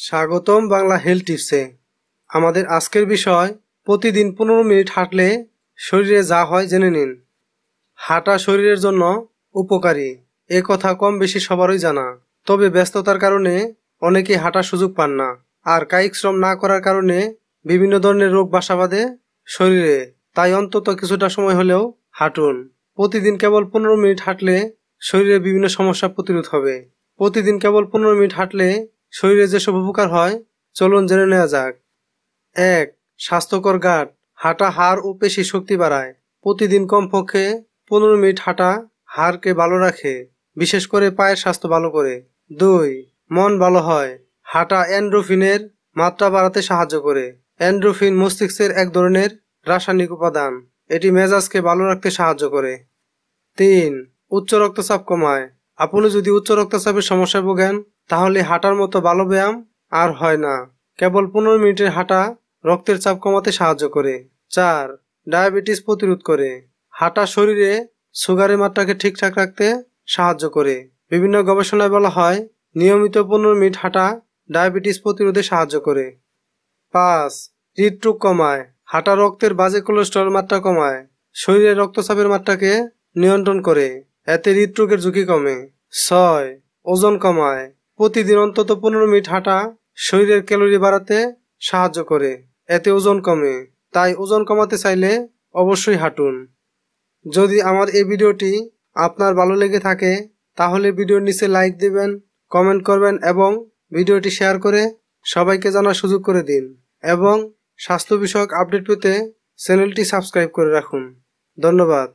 স্বাগতম বাংলা হেলথ টিপসে। আমাদের আজকের বিষয়, প্রতিদিন পনেরো মিনিট হাঁটলে শরীরে যা হয় জেনে নিন। হাঁটা শরীরের জন্য উপকারী, এ কথা কম বেশি সবারই জানা। তবে ব্যস্ততার কারণে অনেকে হাঁটার সুযোগ পান না। আর কায়িক শ্রম না করার কারণে বিভিন্ন ধরনের রোগ বাসা বাঁধে শরীরে। তাই অন্তত কিছুটা সময় হলেও হাঁটুন। প্রতিদিন কেবল পনেরো মিনিট হাঁটলে শরীরে বিভিন্ন সমস্যা প্রতিরোধ হবে। প্রতিদিন কেবল পনেরো মিনিট হাঁটলে শরীরে যেসব উপকার হয়, চলুন জেনে নেওয়া যাক। এক, স্বাস্থ্যকর গাঁট। হাঁটা হাড় ও পেশি শক্তি বাড়ায়। প্রতিদিন কমপক্ষে পনেরো মিনিট হাঁটা হাড়কে ভালো রাখে, বিশেষ করে পায়ের স্বাস্থ্য ভালো করে। দুই, মন ভালো হয়। হাঁটা অ্যান্ড্রোফিনের মাত্রা বাড়াতে সাহায্য করে। অ্যান্ড্রোফিন মস্তিষ্কের এক ধরনের রাসায়নিক উপাদান। এটি মেজাজকে ভালো রাখতে সাহায্য করে। তিন, উচ্চ রক্তচাপ কমায়। আপনি যদি উচ্চ রক্তচাপের সমস্যায় ভোগেন তাহলে হাঁটার মতো ভালো ব্যায়াম আর হয় না। কেবল পনেরো মিনিটের হাঁটা রক্তের চাপ কমাতে সাহায্য করে। চার, ডায়াবেটিস প্রতিরোধ করে। হাঁটা শরীরে সুগারের মাত্রাকে ঠিকঠাক রাখতে সাহায্য করে। বিভিন্ন গবেষণায় বলা হয়, নিয়মিত পনেরো মিনিট হাঁটা ডায়াবেটিস প্রতিরোধে সাহায্য করে। পাঁচ, হৃদরোগ কমায়। হাঁটা রক্তের বাজে কোলেস্ট্রল মাত্রা কমায়। শরীরে রক্তচাপের মাত্রাকে নিয়ন্ত্রণ করে। এতে হৃদরোগের ঝুঁকি কমে। ছয়, ওজন কমায়। প্রতিদিন অন্তত পনেরো মিনিট হাঁটা শরীরের ক্যালোরি বাড়াতে সাহায্য করে। এতে ওজন কমে। তাই ওজন কমাতে চাইলে অবশ্যই হাঁটুন। যদি আমার এই ভিডিওটি আপনার ভালো লেগে থাকে, তাহলে ভিডিওর নিচে লাইক দেবেন, কমেন্ট করবেন এবং ভিডিওটি শেয়ার করে সবাইকে জানার সুযোগ করে দিন এবং স্বাস্থ্য বিষয়ক আপডেট পেতে চ্যানেলটি সাবস্ক্রাইব করে রাখুন। ধন্যবাদ।